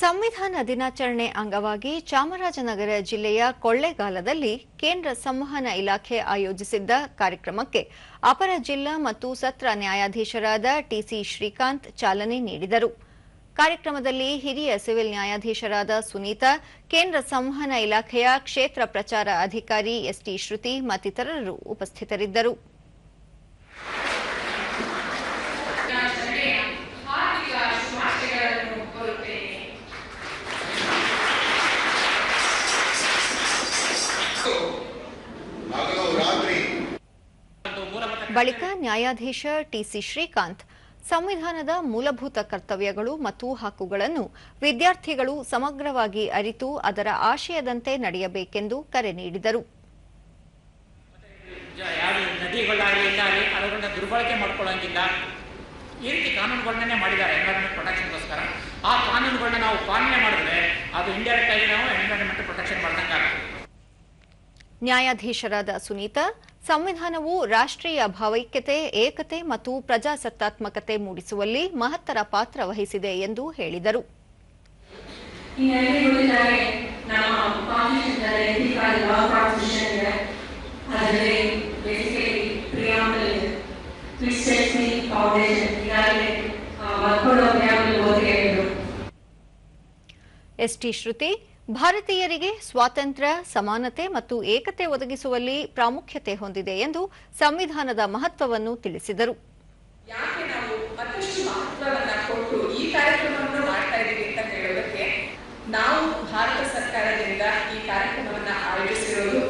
ಸಂವಿಧಾನ ದಿನಾಚರಣೆ ಅಂಗವಾಗಿ ಚಾಮರಾಜನಗರ ಜಿಲ್ಲೆಯ ಕೊಳ್ಳೇಗಾಲದಲ್ಲಿ ಕೇಂದ್ರ ಸಂವಹನ ಇಲಾಖೆ ಆಯೋಜಿಸಿದ್ದ ಕಾರ್ಯಕ್ರಮಕ್ಕೆ ಅಪರ ಜಿಲ್ಲಾ ಮತ್ತು ಸತ್ರ ನ್ಯಾಯಾಧೀಶರಾದ ಟಿಸಿ ಶ್ರೀಕಾಂತ್ ಚಾಲನೆ ನೀಡಿದರು. ಕಾರ್ಯಕ್ರಮದಲ್ಲಿ ಹಿರಿಯ ಸಿವಿಲ್ ನ್ಯಾಯಾಧೀಶರಾದ ಸುನೀತಾ, ಕೇಂದ್ರ ಸಂವಹನ ಇಲಾಖೆಯ ಕ್ಷೇತ್ರ ಪ್ರಚಾರ ಅಧಿಕಾರಿ ಎಸ್ಟಿ ಶ್ರುತಿ ಮತ್ತಿತರರು ಉಪಸ್ಥಿತರಿದ್ದರು. ಬಳಿಕ ನ್ಯಾಯಾಧೀಶ ಟಿಸಿ ಶ್ರೀಕಾಂತ್ ಸಂವಿಧಾನದ ಮೂಲಭೂತ ಕರ್ತವ್ಯಗಳು ಮತ್ತು ಹಕ್ಕುಗಳನ್ನು ವಿದ್ಯಾರ್ಥಿಗಳು ಸಮಗ್ರವಾಗಿ ಅರಿತು ಅದರ ಆಶಯದಂತೆ ನಡೆಯಬೇಕೆಂದು ಕರೆ ನೀಡಿದರು. ದುರ್ಬಳಕೆ ಮಾಡ್ಕೊಳ್ಳೋಂಗಿಲ್ಲ. ಈ ರೀತಿ ಕಾನೂನುಗಳನ್ನೇ ಮಾಡಿದ್ದಾರೆ ಎನ್ವೈರನ್ಮೆಂಟ್ ಪ್ರೊಟೆಕ್ಷನ್ಗೋಸ್ಕರ ಆ ಕಾನೂನುಗಳನ್ನ ನಾವು ಪಾಲನೆ ಮಾಡಿದ್ರೆ ಅದು ಇಂಡೈರೆಕ್ಟ್ ಆಗಿ ನಾವು ಎನ್ವೈರನ್ಮೆಂಟ್ ಪ್ರೊಟೆಕ್ಷನ್ ಮಾಡಿದಂಗೆ ನ್ಯಾಯಾಧೀಶರಾದ ಸುನೀತಾ ಸಂವಿಧಾನವು ರಾಷ್ಟ್ರೀಯ ಭಾವೈಕ್ಯತೆ ಏಕತೆ ಮತ್ತು ಪ್ರಜಾಸತ್ತಾತ್ಮಕತೆ ಮೂಡಿಸುವಲ್ಲಿ ಮಹತ್ತರ ಪಾತ್ರ ವಹಿಸಿದೆ ಎಂದು ಹೇಳಿದರು. ಎಸ್ಟಿ ಶ್ರುತಿ ಭಾರತೀಯರಿಗೆ ಸ್ವಾತಂತ್ರ್ಯ, ಸಮಾನತೆ ಮತ್ತು ಏಕತೆ ಒದಗಿಸುವಲ್ಲಿ ಪ್ರಾಮುಖ್ಯತೆ ಹೊಂದಿದೆ ಎಂದು ಸಂವಿಧಾನದ ಮಹತ್ವವನ್ನು ತಿಳಿಸಿದರು. ನಾವು ಭಾರತ ಸರ್ಕಾರದಿಂದ ಈ ಕಾರ್ಯಕ್ರಮವನ್ನು ಆಯೋಜಿಸಿರೋದು